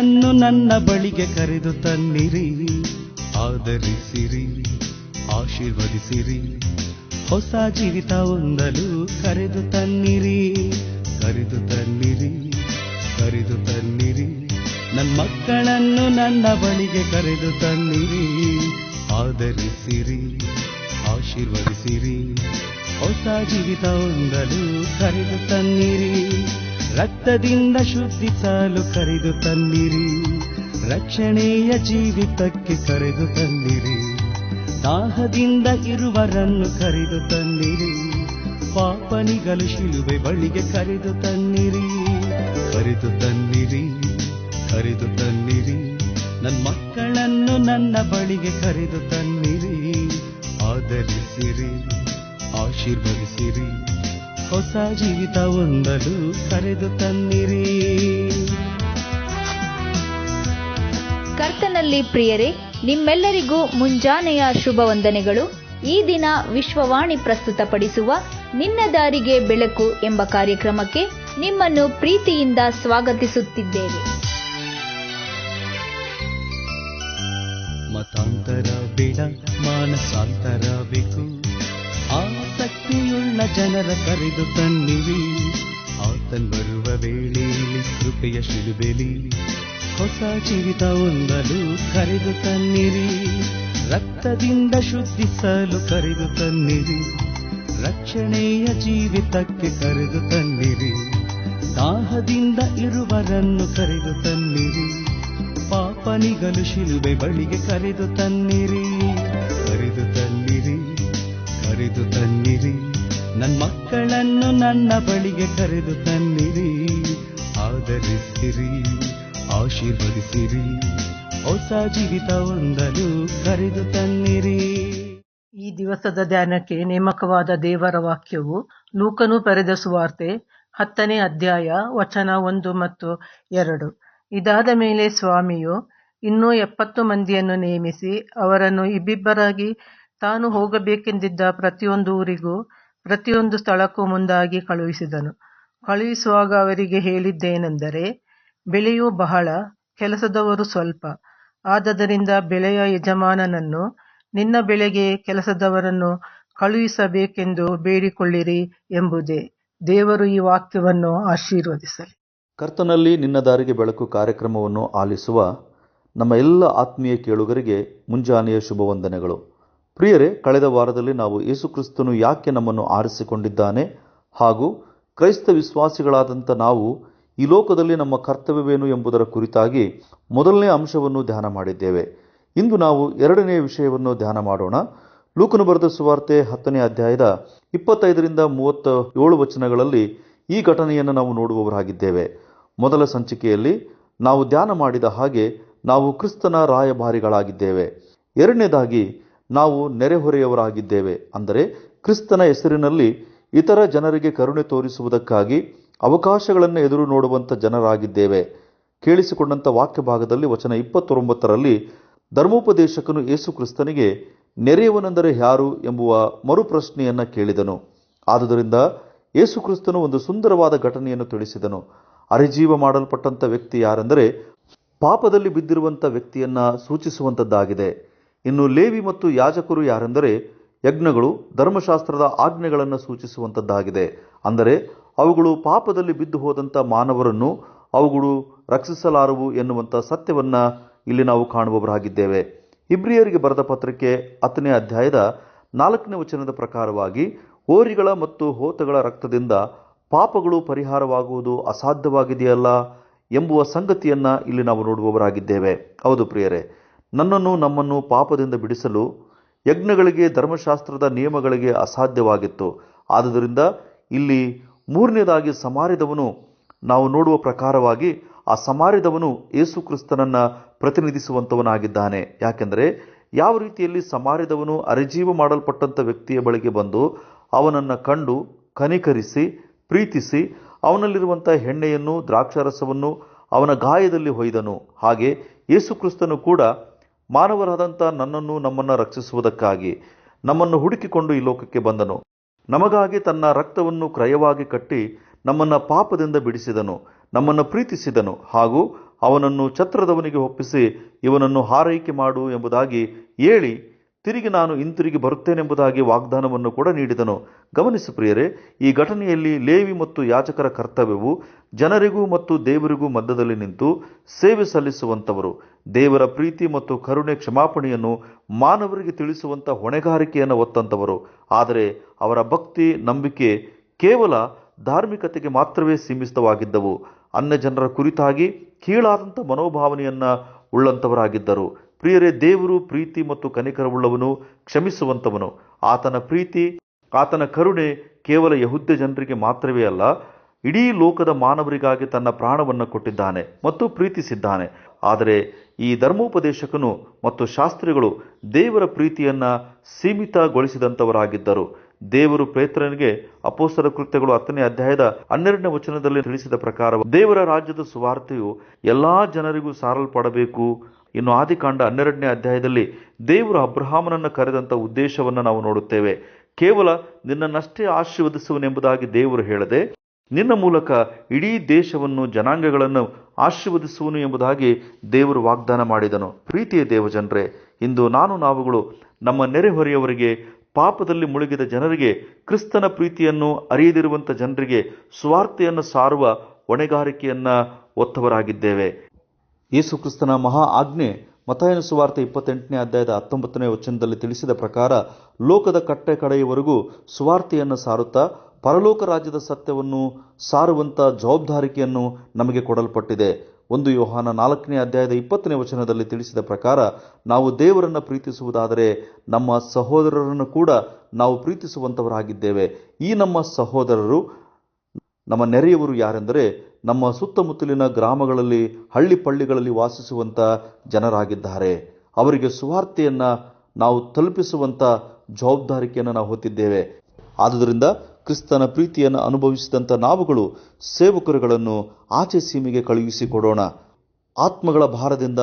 ನನ್ನ ಮಕ್ಕಳನ್ನು ನನ್ನ ಬಳಿಗೆ ಕರೆದು ತನ್ನಿರಿ. ಆದರಿಸಿರಿ ಆಶೀರ್ವದಿಸಿರಿ. ಹೊಸ ಜೀವಿತ ಹೊಂದಲು ಕರೆದು ತನ್ನಿರಿ. ಕರೆದು ತನ್ನಿರಿ ಕರೆದು ತನ್ನಿರಿ. ನನ್ನ ಮಕ್ಕಳನ್ನು ನನ್ನ ಬಳಿಗೆ ಕರೆದು ತನ್ನಿರಿ. ಆದರಿಸಿರಿ ಆಶೀರ್ವದಿಸಿರಿ. ಹೊಸ ಜೀವಿತ ಹೊಂದಲು ಕರೆದು ತನ್ನಿರಿ. ರಕ್ತದಿಂದ ಶುದ್ಧಿಸಲು ಕರೆದು ತನ್ನಿರಿ. ರಕ್ಷಣೆಯ ಜೀವಿತಕ್ಕೆ ಕರೆದು ತನ್ನಿರಿ. ದಾಹದಿಂದ ಇರುವರನ್ನು ಕರೆದು ತನ್ನಿರಿ. ಪಾಪನಿಗಲು ಶಿಲುಬೆ ಬಳಿಗೆ ಕರೆದು ತನ್ನಿರಿ. ಕರೆದು ತನ್ನಿರಿ ಕರೆದು ತನ್ನಿರಿ. ನನ್ನ ಮಕ್ಕಳನ್ನು ನನ್ನ ಬಳಿಗೆ ಕರೆದು ತನ್ನಿರಿ. ಆದರಿಸಿರಿ ಆಶೀರ್ವದಿಸಿರಿ. ಹೊಸ ಜೀವಿತ ಹೊಂದಲು ಕರೆದು ತನ್ನಿರಿ. ಕರ್ತನಲ್ಲಿ ಪ್ರಿಯರೇ ನಿಮ್ಮೆಲ್ಲರಿಗೂ ಮುಂಜಾನೆಯ ಶುಭ ವಂದನೆಗಳು. ಈ ದಿನ ವಿಶ್ವವಾಣಿ ಪ್ರಸ್ತುತಪಡಿಸುವ ನಿನ್ನ ದಾರಿಗೆ ಬೆಳಕು ಎಂಬ ಕಾರ್ಯಕ್ರಮಕ್ಕೆ ನಿಮ್ಮನ್ನು ಪ್ರೀತಿಯಿಂದ ಸ್ವಾಗತಿಸುತ್ತಿದ್ದೇವೆ. ಮತಾಂತರ ಬೇಡ ಮಾನಸಾಂತರ ಬೇಕು ಆಸಕ್ತಿಯುಳ್ಳ ಜನರ ಕರೆದು ತನ್ನಿರಿ. ಆತನ್ ಬರುವ ವೇಳೆಯಲ್ಲಿ ಕೃಪೆಯ ಶಿಲುಬೆಲಿ, ಹೊಸ ಜೀವಿತ ಹೊಂದಲು ಕರೆದು ತನ್ನಿರಿ. ರಕ್ತದಿಂದ ಶುದ್ಧಿಸಲು ಕರೆದು ತನ್ನಿರಿ. ರಕ್ಷಣೆಯ ಜೀವಿತಕ್ಕೆ ಕರೆದು ತನ್ನಿರಿ. ದಾಹದಿಂದ ಇರುವರನ್ನು ಕರೆದು ತನ್ನಿರಿ. ಪಾಪನಿಗಲು ಶಿಲುಬೆ ಬಳಿಗೆ ಕರೆದು ತನ್ನಿರಿ. ಮಕ್ಕಳನ್ನು ನನ್ನ ಬಳಿಗೆ ಕರೆದು ತನ್ನಿರಿ ಆದರಿಸಿರಿ ಆಶೀರ್ವದಿಸಿರಿ, ಹೊಸ ಜೀವಿತ ಹೊಂದಲು ಕರೆದು ತನ್ನಿರಿ ಈ ದಿವಸದ ಧ್ಯಾನಕ್ಕೆ ನೇಮಕವಾದ ದೇವರ ವಾಕ್ಯವು ಲೂಕನು ಬರೆದ ಸುವಾರ್ತೆ ಹತ್ತನೇ ಅಧ್ಯಾಯ ವಚನ ಒಂದು ಮತ್ತು ಎರಡು. ಇದಾದ ಮೇಲೆ ಸ್ವಾಮಿಯು ಇನ್ನೂ ಎಪ್ಪತ್ತು ಮಂದಿಯನ್ನು ನೇಮಿಸಿ ಅವರನ್ನು ಇಬ್ಬಿಬ್ಬರಾಗಿ ತಾನು ಹೋಗಬೇಕೆಂದಿದ್ದ ಪ್ರತಿಯೊಂದು ಊರಿಗೂ ಪ್ರತಿಯೊಂದು ಸ್ಥಳಕ್ಕೂ ಮುಂದಾಗಿ ಕಳುಹಿಸಿದನು. ಕಳುಹಿಸುವಾಗ ಅವರಿಗೆ ಹೇಳಿದ್ದೇನೆಂದರೆ ಬೆಳೆಯು ಬಹಳ, ಕೆಲಸದವರು ಸ್ವಲ್ಪ. ಆದದರಿಂದ ಬೆಳೆಯ ಯಜಮಾನನನ್ನು, ನಿನ್ನ ಬೆಳೆಗೆ ಕೆಲಸದವರನ್ನು ಕಳುಹಿಸಬೇಕೆಂದು ಬೇಡಿಕೊಳ್ಳಿರಿ ಎಂಬುದೇ ದೇವರು ಈ ವಾಕ್ಯವನ್ನು ಆಶೀರ್ವದಿಸಲಿ. ಕರ್ತನಲ್ಲಿ ನಿನ್ನ ದಾರಿಗೆ ಬೆಳಕು ಕಾರ್ಯಕ್ರಮವನ್ನು ಆಲಿಸುವ ನಮ್ಮ ಎಲ್ಲ ಆತ್ಮೀಯ ಕೇಳುಗರಿಗೆ ಮುಂಜಾನೆಯ ಶುಭ ವಂದನೆಗಳು ಪ್ರಿಯರೇ, ಕಳೆದ ವಾರದಲ್ಲಿ ನಾವು ಯೇಸುಕ್ರಿಸ್ತನು ಯಾಕೆ ನಮ್ಮನ್ನು ಆರಿಸಿಕೊಂಡಿದ್ದಾನೆ? ಹಾಗೂ ಕ್ರೈಸ್ತ ವಿಶ್ವಾಸಿಗಳಾದಂಥ ನಾವು ಈ ಲೋಕದಲ್ಲಿ ನಮ್ಮ ಕರ್ತವ್ಯವೇನು ಎಂಬುದರ ಕುರಿತಾಗಿ ಮೊದಲನೇ ಅಂಶವನ್ನು ಧ್ಯಾನ ಮಾಡಿದ್ದೇವೆ. ಇಂದು ನಾವು ಎರಡನೇ ವಿಷಯವನ್ನು ಧ್ಯಾನ ಮಾಡೋಣ. ಲೂಕನು ಬರೆದ ಸುವಾರ್ತೆ ಹತ್ತನೇ ಅಧ್ಯಾಯದ ಇಪ್ಪತ್ತೈದರಿಂದ ಮೂವತ್ತ ಏಳು ವಚನಗಳಲ್ಲಿ ಈ ಘಟನೆಯನ್ನು ನಾವು ನೋಡುವವರಾಗಿದ್ದೇವೆ. ಮೊದಲ ಸಂಚಿಕೆಯಲ್ಲಿ ನಾವು ಧ್ಯಾನ ಮಾಡಿದ ಹಾಗೆ ನಾವು ಕ್ರಿಸ್ತನ ರಾಯಭಾರಿಗಳಾಗಿದ್ದೇವೆ. ಎರಡನೇದಾಗಿ ನಾವು ನೆರೆಹೊರೆಯವರಾಗಿದ್ದೇವೆ. ಅಂದರೆ ಕ್ರಿಸ್ತನ ಹೆಸರಿನಲ್ಲಿ ಇತರ ಜನರಿಗೆ ಕರುಣೆ ತೋರಿಸುವುದಕ್ಕಾಗಿ ಅವಕಾಶಗಳನ್ನು ಎದುರು ನೋಡುವಂಥ ಜನರಾಗಿದ್ದೇವೆ. ಕೇಳಿಸಿಕೊಂಡಂಥ ವಾಕ್ಯ ಭಾಗದಲ್ಲಿ ವಚನ ಇಪ್ಪತ್ತೊಂಬತ್ತರಲ್ಲಿ ಧರ್ಮೋಪದೇಶಕನು ಯೇಸು ಕ್ರಿಸ್ತನಿಗೆ ನೆರೆಯವನೆಂದರೆ ಯಾರು ಎಂಬುವ ಮರುಪ್ರಶ್ನೆಯನ್ನು ಕೇಳಿದನು. ಆದುದರಿಂದ ಯೇಸು ಕ್ರಿಸ್ತನು ಒಂದು ಸುಂದರವಾದ ಘಟನೆಯನ್ನು ತಿಳಿಸಿದನು. ಅರಿಜೀವ ಮಾಡಲ್ಪಟ್ಟಂಥ ವ್ಯಕ್ತಿ ಯಾರೆಂದರೆ ಪಾಪದಲ್ಲಿ ಬಿದ್ದಿರುವಂಥ ವ್ಯಕ್ತಿಯನ್ನು ಸೂಚಿಸುವಂಥದ್ದಾಗಿದೆ. ಇನ್ನು ಲೇವಿ ಮತ್ತು ಯಾಜಕರು ಯಾರೆಂದರೆ ಯಜ್ಞಗಳು, ಧರ್ಮಶಾಸ್ತ್ರದ ಆಜ್ಞೆಗಳನ್ನು ಸೂಚಿಸುವಂಥದ್ದಾಗಿದೆ. ಅಂದರೆ ಅವುಗಳು ಪಾಪದಲ್ಲಿ ಬಿದ್ದು ಹೋದಂಥ ಮಾನವರನ್ನು ಅವುಗಳು ರಕ್ಷಿಸಲಾರವು ಎನ್ನುವಂಥ ಸತ್ಯವನ್ನು ಇಲ್ಲಿ ನಾವು ಕಾಣುವವರಾಗಿದ್ದೇವೆ. ಇಬ್ರಿಯರಿಗೆ ಬರೆದ ಪತ್ರಕ್ಕೆ ಹತ್ತನೇ ಅಧ್ಯಾಯದ ನಾಲ್ಕನೇ ವಚನದ ಪ್ರಕಾರವಾಗಿ, ಹೋರಿಗಳ ಮತ್ತು ಹೋತಗಳ ರಕ್ತದಿಂದ ಪಾಪಗಳು ಪರಿಹಾರವಾಗುವುದು ಅಸಾಧ್ಯವಾಗಿದೆಯಲ್ಲ ಎಂಬುವ ಸಂಗತಿಯನ್ನು ಇಲ್ಲಿ ನಾವು ನೋಡುವವರಾಗಿದ್ದೇವೆ. ಹೌದು ಪ್ರಿಯರೇ ನನ್ನನ್ನು ನಮ್ಮನ್ನು ಪಾಪದಿಂದ ಬಿಡಿಸಲು ಯಜ್ಞಗಳಿಗೆ, ಧರ್ಮಶಾಸ್ತ್ರದ ನಿಯಮಗಳಿಗೆ ಅಸಾಧ್ಯವಾಗಿತ್ತು. ಆದುದರಿಂದ ಇಲ್ಲಿ ಮೂರನೇದಾಗಿ ಸಮಾರಿದವನು ನಾವು ನೋಡುವ ಪ್ರಕಾರವಾಗಿ ಆ ಸಮಾರಿದವನು ಯೇಸು ಪ್ರತಿನಿಧಿಸುವಂಥವನಾಗಿದ್ದಾನೆ ಪ್ರತಿನಿಧಿಸುವಂತವನಾಗಿದ್ದಾನೆ. ಯಾಕೆಂದರೆ ಯಾವ ರೀತಿಯಲ್ಲಿ ಸಮಾರಿದವನು ಅರಿಜೀವ ಮಾಡಲ್ಪಟ್ಟಂಥ ವ್ಯಕ್ತಿಯ ಬಳಿಗೆ ಬಂದು ಅವನನ್ನು ಕಂಡು ಕನಿಕರಿಸಿ, ಪ್ರೀತಿಸಿ ಅವನಲ್ಲಿರುವಂಥ ಹೆಣ್ಣೆಯನ್ನು, ದ್ರಾಕ್ಷಾರಸವನ್ನು ಅವನ ಗಾಯದಲ್ಲಿ ಹೊಯ್ದನು. ಹಾಗೆ ಯೇಸುಕ್ರಿಸ್ತನು ಕೂಡ ಮಾನವರಾದಂಥ ನನ್ನನ್ನು ನಮ್ಮನ್ನು ರಕ್ಷಿಸುವುದಕ್ಕಾಗಿ ನಮ್ಮನ್ನು ಹುಡುಕಿಕೊಂಡು ಈ ಲೋಕಕ್ಕೆ ಬಂದನು. ನಮಗಾಗಿ ತನ್ನ ರಕ್ತವನ್ನು ಕ್ರಯವಾಗಿ ಕಟ್ಟಿ ನಮ್ಮನ್ನು ಪಾಪದಿಂದ ಬಿಡಿಸಿದನು, ನಮ್ಮನ್ನು ಪ್ರೀತಿಸಿದನು ಹಾಗೂ ಅವನನ್ನು ಛತ್ರದವನಿಗೆ ಒಪ್ಪಿಸಿ ಇವನನ್ನು ಹಾರೈಕೆ ಮಾಡು ಎಂಬುದಾಗಿ ಹೇಳಿ ತಿರುಗಿ ನಾನು ಹಿಂತಿರುಗಿ ಬರುತ್ತೇನೆಂಬುದಾಗಿ ವಾಗ್ದಾನವನ್ನು ಕೂಡ ನೀಡಿದನು. ಗಮನಿಸಿ ಪ್ರಿಯರೇ, ಈ ಘಟನೆಯಲ್ಲಿ ಲೇವಿ ಮತ್ತು ಯಾಚಕರ ಕರ್ತವ್ಯವು ಜನರಿಗೂ ಮತ್ತು ದೇವರಿಗೂ ಮಧ್ಯದಲ್ಲಿ ನಿಂತು ಸೇವೆ ಸಲ್ಲಿಸುವಂಥವರು. ದೇವರ ಪ್ರೀತಿ ಮತ್ತು ಕರುಣೆ ಕ್ಷಮಾಪಣೆಯನ್ನು ಮಾನವರಿಗೆ ತಿಳಿಸುವಂಥ ಹೊಣೆಗಾರಿಕೆಯನ್ನು ಒತ್ತಂತವರು ಆದರೆ ಅವರ ಭಕ್ತಿ, ನಂಬಿಕೆ ಕೇವಲ ಧಾರ್ಮಿಕತೆಗೆ ಮಾತ್ರವೇ ಸೀಮಿತವಾಗಿದ್ದವು. ಅನ್ಯ ಜನರ ಕುರಿತಾಗಿ ಕೀಳಾದಂಥ ಮನೋಭಾವನೆಯನ್ನು ಉಳ್ಳಂತವರಾಗಿದ್ದರು ಪ್ರಿಯರೇ, ದೇವರು ಪ್ರೀತಿ ಮತ್ತು ಕನಿಕರವುಳ್ಳವನು, ಕ್ಷಮಿಸುವಂತವನು. ಆತನ ಪ್ರೀತಿ, ಆತನ ಕರುಣೆ ಕೇವಲ ಯಹುದ್ಯ ಜನರಿಗೆ ಮಾತ್ರವೇ ಅಲ್ಲ, ಇಡೀ ಲೋಕದ ಮಾನವರಿಗಾಗಿ ತನ್ನ ಪ್ರಾಣವನ್ನು ಕೊಟ್ಟಿದ್ದಾನೆ ಮತ್ತು ಪ್ರೀತಿಸಿದ್ದಾನೆ. ಆದರೆ ಈ ಧರ್ಮೋಪದೇಶಕನು ಮತ್ತು ಶಾಸ್ತ್ರಿಗಳು ದೇವರ ಪ್ರೀತಿಯನ್ನ ಸೀಮಿತಗೊಳಿಸಿದಂಥವರಾಗಿದ್ದರು ದೇವರು ಪ್ರೇತ್ರನಿಗೆ ಅಪೋಸ್ತರ ಕೃತ್ಯಗಳು ಹತ್ತನೇ ಅಧ್ಯಾಯದ ಹನ್ನೆರಡನೇ ವಚನದಲ್ಲಿ ತಿಳಿಸಿದ ಪ್ರಕಾರ ದೇವರ ರಾಜ್ಯದ ಸುವಾರ್ತೆಯು ಎಲ್ಲಾ ಜನರಿಗೂ ಸಾರಲ್ಪಡಬೇಕು ಇನ್ನು ಆದಿಕಾಂಡ ಹನ್ನೆರಡನೇ ಅಧ್ಯಾಯದಲ್ಲಿ ದೇವರು ಅಬ್ರಹಾಮನನ್ನು ಕರೆದಂಥ ಉದ್ದೇಶವನ್ನು ನಾವು ನೋಡುತ್ತೇವೆ. ಕೇವಲ ನಿನ್ನನ್ನಷ್ಟೇ ಆಶೀರ್ವದಿಸುವನೆಂಬುದಾಗಿ ದೇವರು ಹೇಳದೆ, ನಿನ್ನ ಮೂಲಕ ಇಡೀ ದೇಶವನ್ನು, ಜನಾಂಗಗಳನ್ನು ಆಶೀರ್ವದಿಸುವನು ಎಂಬುದಾಗಿ ದೇವರು ವಾಗ್ದಾನ ಮಾಡಿದನು. ಪ್ರೀತಿಯ ದೇವಜನರೇ, ಇಂದು ನಾನು ನಾವುಗಳು ನಮ್ಮ ನೆರೆಹೊರೆಯವರಿಗೆ, ಪಾಪದಲ್ಲಿ ಮುಳುಗಿದ ಜನರಿಗೆ, ಕ್ರಿಸ್ತನ ಪ್ರೀತಿಯನ್ನು ಅರಿಯದಿರುವಂಥ ಜನರಿಗೆ ಸ್ವಾರ್ಥೆಯನ್ನು ಸಾರುವ ಹೊಣೆಗಾರಿಕೆಯನ್ನು ಒತ್ತವರಾಗಿದ್ದೇವೆ ಯೇಸು ಕ್ರಿಸ್ತನ ಮಹಾ ಆಜ್ಞೆ ಮತಾಯನ ಸುವಾರ್ತೆ ಇಪ್ಪತ್ತೆಂಟನೇ ಅಧ್ಯಾಯದ ಹತ್ತೊಂಬತ್ತನೇ ವಚನದಲ್ಲಿ ತಿಳಿಸಿದ ಪ್ರಕಾರ, ಲೋಕದ ಕಟ್ಟೆ ಕಡೆಯವರೆಗೂ ಸುವಾರ್ತೆಯನ್ನು ಸಾರುತ್ತಾ, ಪರಲೋಕ ರಾಜ್ಯದ ಸತ್ಯವನ್ನು ಸಾರುವಂಥ ಜವಾಬ್ದಾರಿಕೆಯನ್ನು ನಮಗೆ ಕೊಡಲ್ಪಟ್ಟಿದೆ. ಒಂದು ಯೋಹಾನ ನಾಲ್ಕನೇ ಅಧ್ಯಾಯದ ಇಪ್ಪತ್ತನೇ ವಚನದಲ್ಲಿ ತಿಳಿಸಿದ ಪ್ರಕಾರ, ನಾವು ದೇವರನ್ನು ಪ್ರೀತಿಸುವುದಾದರೆ ನಮ್ಮ ಸಹೋದರರನ್ನು ಕೂಡ ನಾವು ಪ್ರೀತಿಸುವಂಥವರಾಗಿದ್ದೇವೆ ಈ ನಮ್ಮ ಸಹೋದರರು ನಮ್ಮ ನೆರೆಯವರು ಯಾರೆಂದರೆ ನಮ್ಮ ಸುತ್ತಮುತ್ತಲಿನ ಗ್ರಾಮಗಳಲ್ಲಿ, ಹಳ್ಳಿ ಪಳ್ಳಿಗಳಲ್ಲಿ ವಾಸಿಸುವಂಥ ಜನರಾಗಿದ್ದಾರೆ. ಅವರಿಗೆ ಸುವಾರ್ತೆಯನ್ನು ನಾವು ತಲುಪಿಸುವಂಥ ಜವಾಬ್ದಾರಿಕೆಯನ್ನು ನಾವು ಹೊತ್ತಿದ್ದೇವೆ. ಆದುದರಿಂದ ಕ್ರಿಸ್ತನ ಪ್ರೀತಿಯನ್ನು ಅನುಭವಿಸಿದಂಥ ನಾವುಗಳು ಸೇವಕರುಗಳನ್ನು ಆಚೆ ಸೀಮೆಗೆ ಕಳುಹಿಸಿಕೊಡೋಣ. ಆತ್ಮಗಳ ಭಾರದಿಂದ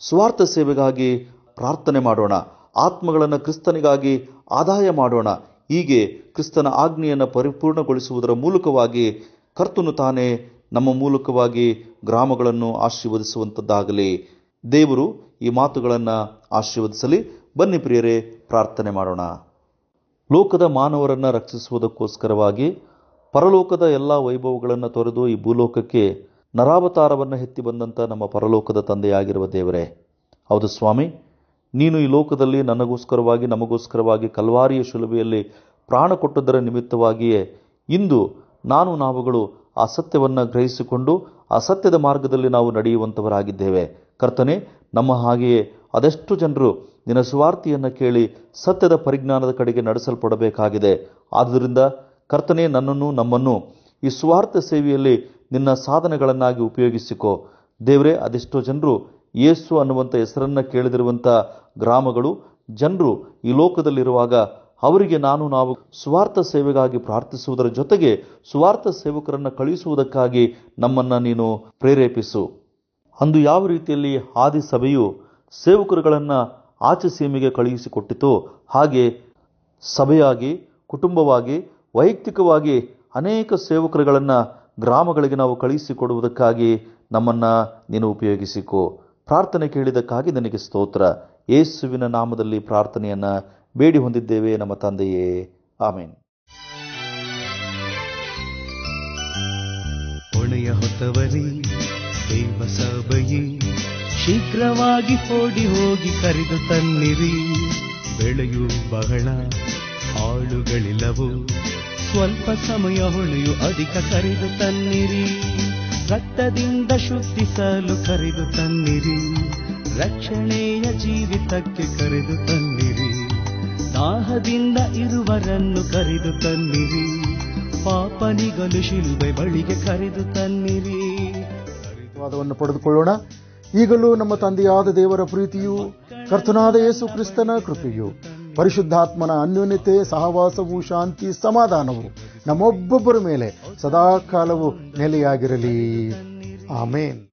ಸ್ವಾರ್ಥ ಸೇವೆಗಾಗಿ ಪ್ರಾರ್ಥನೆ ಮಾಡೋಣ. ಆತ್ಮಗಳನ್ನು ಕ್ರಿಸ್ತನಿಗಾಗಿ ಆದಾಯ ಮಾಡೋಣ. ಹೀಗೆ ಕ್ರಿಸ್ತನ ಆಜ್ಞೆಯನ್ನು ಪರಿಪೂರ್ಣಗೊಳಿಸುವುದರ ಮೂಲಕವಾಗಿ ಕರ್ತನು ತಾನೇ ನಮ್ಮ ಮೂಲಕವಾಗಿ ಗ್ರಾಮಗಳನ್ನು ಆಶೀರ್ವದಿಸುವಂಥದ್ದಾಗಲಿ ದೇವರು ಈ ಮಾತುಗಳನ್ನು ಆಶೀರ್ವದಿಸಲಿ. ಬನ್ನಿ ಪ್ರಿಯರೇ, ಪ್ರಾರ್ಥನೆ ಮಾಡೋಣ. ಲೋಕದ ಮಾನವರನ್ನು ರಕ್ಷಿಸುವುದಕ್ಕೋಸ್ಕರವಾಗಿ ಪರಲೋಕದ ಎಲ್ಲ ವೈಭವಗಳನ್ನು ತೊರೆದು ಈ ಭೂಲೋಕಕ್ಕೆ ನರಾವತಾರವನ್ನು ಎತ್ತಿ ಬಂದಂಥ ನಮ್ಮ ಪರಲೋಕದ ತಂದೆಯಾಗಿರುವ ದೇವರೇ. ಹೌದು ಸ್ವಾಮಿ ನೀನು ಈ ಲೋಕದಲ್ಲಿ ನನಗೋಸ್ಕರವಾಗಿ, ನಮಗೋಸ್ಕರವಾಗಿ, ಕಲ್ವಾರಿಯ ಶಿಲುಬೆಯಲ್ಲಿ ಪ್ರಾಣ ಕೊಟ್ಟದರ ನಿಮಿತ್ತವಾಗಿಯೇ ಇಂದು ನಾನು ನಾವುಗಳು ಆ ಸತ್ಯವನ್ನು ಗ್ರಹಿಸಿಕೊಂಡು ಆ ಸತ್ಯದ ಮಾರ್ಗದಲ್ಲಿ ನಾವು ನಡೆಯುವಂಥವರಾಗಿದ್ದೇವೆ. ಕರ್ತನೆ, ನಮ್ಮ ಹಾಗೆಯೇ ಅದೆಷ್ಟು ಜನರು ನಿನ್ನ ಸುವಾರ್ತೆಯನ್ನು ಕೇಳಿ ಸತ್ಯದ ಪರಿಜ್ಞಾನದ ಕಡೆಗೆ ನಡೆಸಲ್ಪಡಬೇಕಾಗಿದೆ. ಆದ್ದರಿಂದ ಕರ್ತನೆ, ನನ್ನನ್ನು, ನಮ್ಮನ್ನು ಈ ಸ್ವಾರ್ಥ ಸೇವೆಯಲ್ಲಿ ನಿನ್ನ ಸಾಧನಗಳನ್ನಾಗಿ ಉಪಯೋಗಿಸಿಕೋ. ದೇವರೇ, ಅದೆಷ್ಟೋ ಜನರು ಯೇಸು ಅನ್ನುವಂಥ ಹೆಸರನ್ನು ಕೇಳಿದಿರುವಂಥ ಗ್ರಾಮಗಳು, ಜನರು ಈ ಲೋಕದಲ್ಲಿರುವಾಗ ಅವರಿಗೆ ನಾನು ನಾವು ಸ್ವಾರ್ಥ ಸೇವೆಗಾಗಿ ಪ್ರಾರ್ಥಿಸುವುದರ ಜೊತೆಗೆ ಸ್ವಾರ್ಥ ಸೇವಕರನ್ನು ಕಳುಹಿಸುವುದಕ್ಕಾಗಿ ನಮ್ಮನ್ನು ನೀನು ಪ್ರೇರೇಪಿಸು. ಅಂದು ಯಾವ ರೀತಿಯಲ್ಲಿ ಆದಿ ಸಭೆಯು ಸೇವಕರುಗಳನ್ನು ಆಚೆ ಸೀಮೆಗೆ ಕಳುಹಿಸಿಕೊಟ್ಟಿತೋ ಹಾಗೆ ಸಭೆಯಾಗಿ, ಕುಟುಂಬವಾಗಿ, ವೈಯಕ್ತಿಕವಾಗಿ ಅನೇಕ ಸೇವಕರುಗಳನ್ನು ಗ್ರಾಮಗಳಿಗೆ ನಾವು ಕಳುಹಿಸಿಕೊಡುವುದಕ್ಕಾಗಿ ನಮ್ಮನ್ನು ನೀನು ಉಪಯೋಗಿಸಿಕೋ. ಪ್ರಾರ್ಥನೆ ಕೇಳಿದಕ್ಕಾಗಿ ನನಗೆ ಸ್ತೋತ್ರ. ಯೇಸುವಿನ ನಾಮದಲ್ಲಿ ಪ್ರಾರ್ಥನೆಯನ್ನು ಬೇಡಿ ಹೊಂದಿದ್ದೇವೆ ನಮ್ಮ ತಂದೆಯೇ. ಆಮೇನ್. ಹೊಣೆಯ ಹೊತ್ತವರೇ ದೇವ ಸಭೆಯೇ, ಶೀಘ್ರವಾಗಿ ಓಡಿ ಹೋಗಿ ಕರೆದು ತನ್ನಿರಿ. ಬೆಳೆಯು ಬಹಳ ಆಳುಗಳಿಲ್ಲವು ಸ್ವಲ್ಪ ಸಮಯ ಹೊಳೆಯು ಅಧಿಕ ಕರೆದು ತನ್ನಿರಿ. ರಕ್ತದಿಂದ ಶುದ್ಧಿಸಲು ಕರೆದು ತನ್ನಿರಿ. ರಕ್ಷಣೆಯ ಜೀವಿತಕ್ಕೆ ಕರೆದು ತನ್ನಿರಿ. ದಾಹದಿಂದ ಇರುವರನ್ನು ಕರೆದು ತನ್ನಿರಿ. ಪಾಪನಿಗಲು ಶಿಲ್ಬೆ ಬಳಿಗೆ ಕರೆದು ತನ್ನಿರಿ. ವಾದವನ್ನು ಪಡೆದುಕೊಳ್ಳೋಣ. ಈಗಲೂ ನಮ್ಮ ತಂದೆಯಾದ ದೇವರ ಪ್ರೀತಿಯು, ಕರ್ತನಾದ ಯೇಸು ಕ್ರಿಸ್ತನ ಕೃಪೆಯು, ಪರಿಶುದ್ಧಾತ್ಮನ ಅನ್ಯೋನ್ಯತೆ, ಸಹವಾಸವು, ಶಾಂತಿ, ಸಮಾಧಾನವು ನಮ್ಮೊಬ್ಬೊಬ್ಬರ ಮೇಲೆ ಸದಾಕಾಲವು ನೆಲೆಯಾಗಿರಲಿ. ಆಮೇನ್.